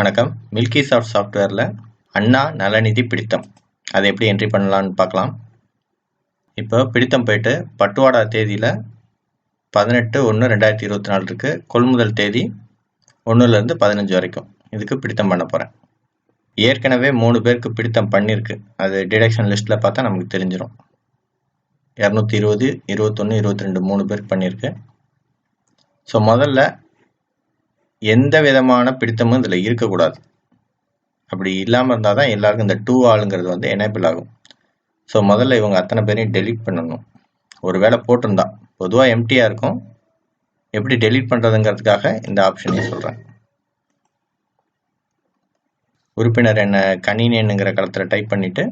வணக்கம். Milky soft சாஃப்ட்வேரில் அண்ணா நலநிதி பிடித்தம். அதை எப்படி என்ட்ரி பண்ணலான்னு பார்க்கலாம். இப்போ பிடித்தம் போயிட்டு பட்டுவாடா தேதியில் பதினெட்டு ஒன்று ரெண்டாயிரத்தி இருபத்தி நாலு இருக்குது கொள்முதல் தேதி ஒன்றுலேருந்து பதினஞ்சு வரைக்கும். இதுக்கு பிடித்தம் பண்ண போகிறேன் ஏற்கனவே மூணு பேருக்கு பிடித்தம் பண்ணியிருக்கு அது டிடக்ஷன் லிஸ்ட்டில் பார்த்தா நமக்கு தெரிஞ்சிடும் இரநூத்தி இருபது இருபத்தொன்று இருபத்தி ரெண்டு மூணு பேருக்கு பண்ணியிருக்கு ஸோ முதல்ல எந்த விதமான பிடித்தமும் இதில் இருக்கக்கூடாது. அப்படி இல்லாமல் இருந்தால் தான் எல்லாருக்கும் இந்த டூ ஆளுங்கிறது வந்து எனேபிள் ஆகும். ஸோ முதல்ல இவங்க அத்தனை பேரையும் டெலீட் பண்ணணும். ஒரு வேளை போட்டிருந்தா. பொதுவாக எம்டியாக இருக்கும். எப்படி டெலீட் பண்ணுறதுங்கிறதுக்காக இந்த ஆப்ஷனையும் சொல்கிறேன் உறுப்பினர் என்ன கணினி களத்தில் டைப் பண்ணிவிட்டு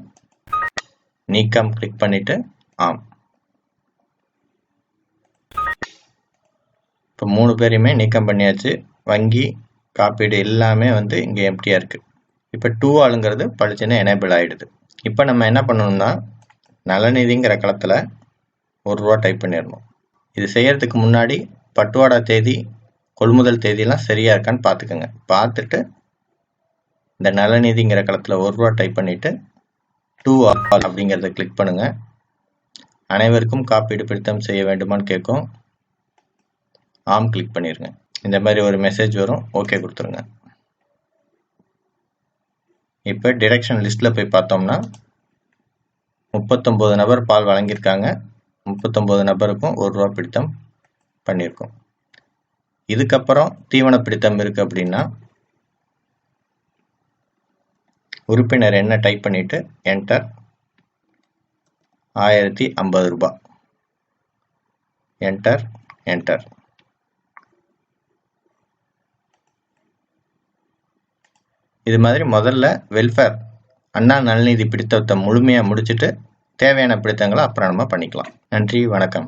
நீக்கம் கிளிக் பண்ணிவிட்டு ஆம். இப்போ மூணு பேரையுமே நீக்கம் பண்ணியாச்சு. வங்கி காப்பீடு எல்லாமே வந்து இங்கே எம்டியாக இருக்குது இப்போ டூ ஆளுங்கிறது பளிச்சுன்னு எனேபிள் ஆகிடுது இப்போ நம்ம என்ன பண்ணணும்னா நலநிதிங்கிற களத்தில் ஒரு ரூபா டைப் பண்ணிடணும். இது செய்கிறதுக்கு முன்னாடி பட்டுவாடா தேதி கொள்முதல் தேதியெல்லாம் சரியாக இருக்கான்னு பார்த்துக்கோங்க பார்த்துட்டு இந்த நலநிதிங்கிற களத்தில் ஒரு ரூபா டைப் பண்ணிவிட்டு டூ ஆல் அப்படிங்கிறத கிளிக் பண்ணுங்கள் அனைவருக்கும் காப்பீடு பிடித்தம் செய்ய வேண்டுமான்னு கேட்கும். ஆம் கிளிக் பண்ணிடுங்க இந்த மாதிரி ஒரு மெசேஜ் வரும். ஓகே கொடுத்துருங்க. இப்போ டிடக்ஷன் லிஸ்ட்டில் போய் பார்த்தோம்னா முப்பத்தொம்போது நபர் பால் வழங்கியிருக்காங்க. முப்பத்தொம்போது நபருக்கும் ஒரு ரூபா பிடித்தம் பண்ணியிருக்கோம். இதுக்கப்புறம் தீவன பிடித்தம் இருக்குது அப்படின்னா உறுப்பினர் என்ன டைப் பண்ணிவிட்டு என்டர் ஆயிரத்தி ஐம்பது ரூபாய் என்டர் என்டர் இது மாதிரி முதல்ல வெல்ஃபேர் அண்ணா நலநிதி பிடித்தத்தை முழுமையாக முடிச்சுட்டு தேவையான பிடித்தங்களை அப்புறம் நம்ம பண்ணிக்கலாம். நன்றி வணக்கம்.